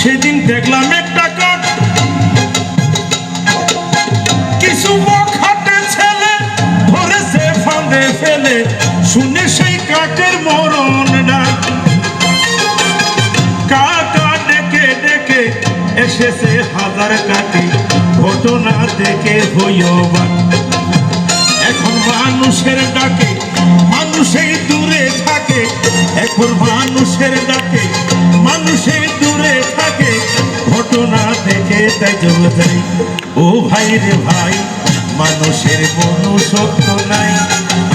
সেদিন দেখলাম একটা কাঠ। কিছু খাটে ছেলে ধরেছে ফাঁদে ফেলে। শুনে সেই কাকের মরণ ডাক। কাকা ডেকে ডেকে এসেছে হাজার কাকে ঘটনা দেখে হইয়বান এখন তাই জমে ও ভাই রে ভাই। মানুষের কোনো সত্য নাই।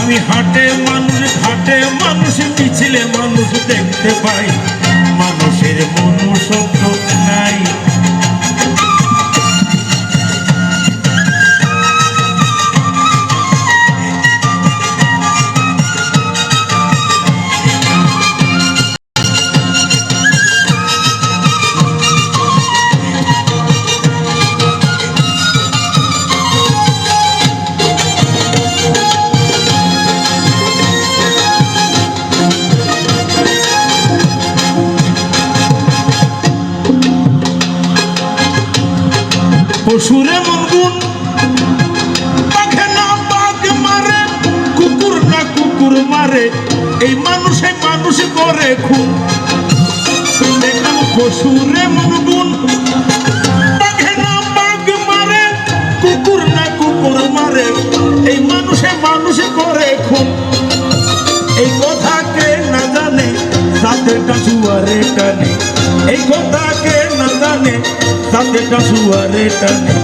আমি হাটে মানুষ, ঘাটে মানুষ, মিছিলে মানুষ দেখতে পাই। মানুষের মনুষ্যত্ব পশুরে মনগুন বাঘে না বাঘ মারে, কুকুর না কুকুর মারে, এই মানুষে মানুষ করে খুন। দেখলাম পশুরে মনগুন টানে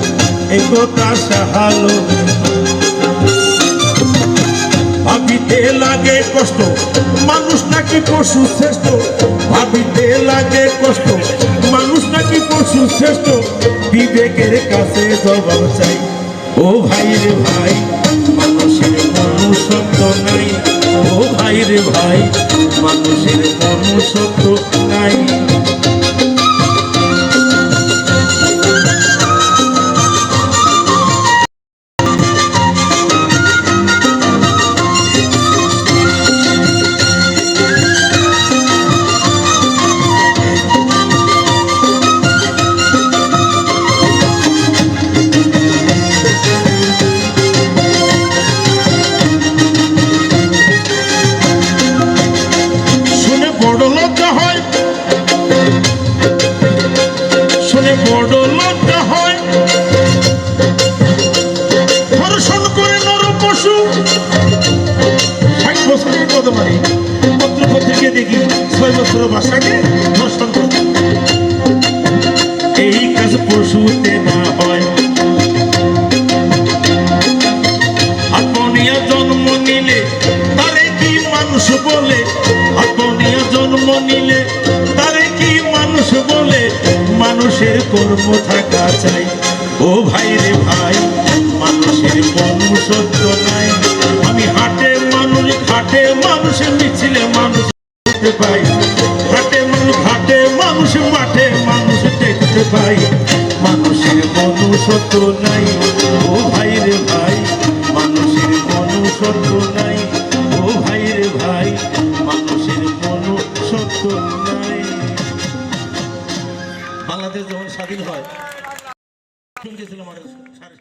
এই কথা সাহালো। ভাবিতে লাগে কষ্ট, মানুষ নাকি পশু শ্রেষ্ঠ। ভাবিতে লাগে কষ্ট, মানুষ নাকি পশু শ্রেষ্ঠ। বিবেকের কাছে জবাব চাই, ও ভাই রে ভাই, মানুষের মনুষ্যত্ব নাই। ও ভাই রে ভাই, মানুষের মনুষ্যত্ব নাই। বড় লজ্জা হয়। ধর্ষণ করে নর পশু। ষাট বছরের কত দেখি ছয় বাসাকে ধর্ষণ এই কাজ পশুতে না হয়। কর্ম থাকা চাই। ও ভাই রে ভাই, মানুষের মনুষ্যত্ব নাই। আমি হাটে মানুষ, ঘাটে মানুষের মিছিলে মানুষ দেখতে পাই। হাটে মানুষ, ঘাটে মানুষ, মাঠে মানুষ দেখতে পাই। মানুষের মনুষ্যত্ব নাই। ও ভাই রে ভাই, মানুষের মনুষ্যত্ব নাই। বাংলাদেশ যখন স্বাধীন হয়। ছিলাম সাড়ে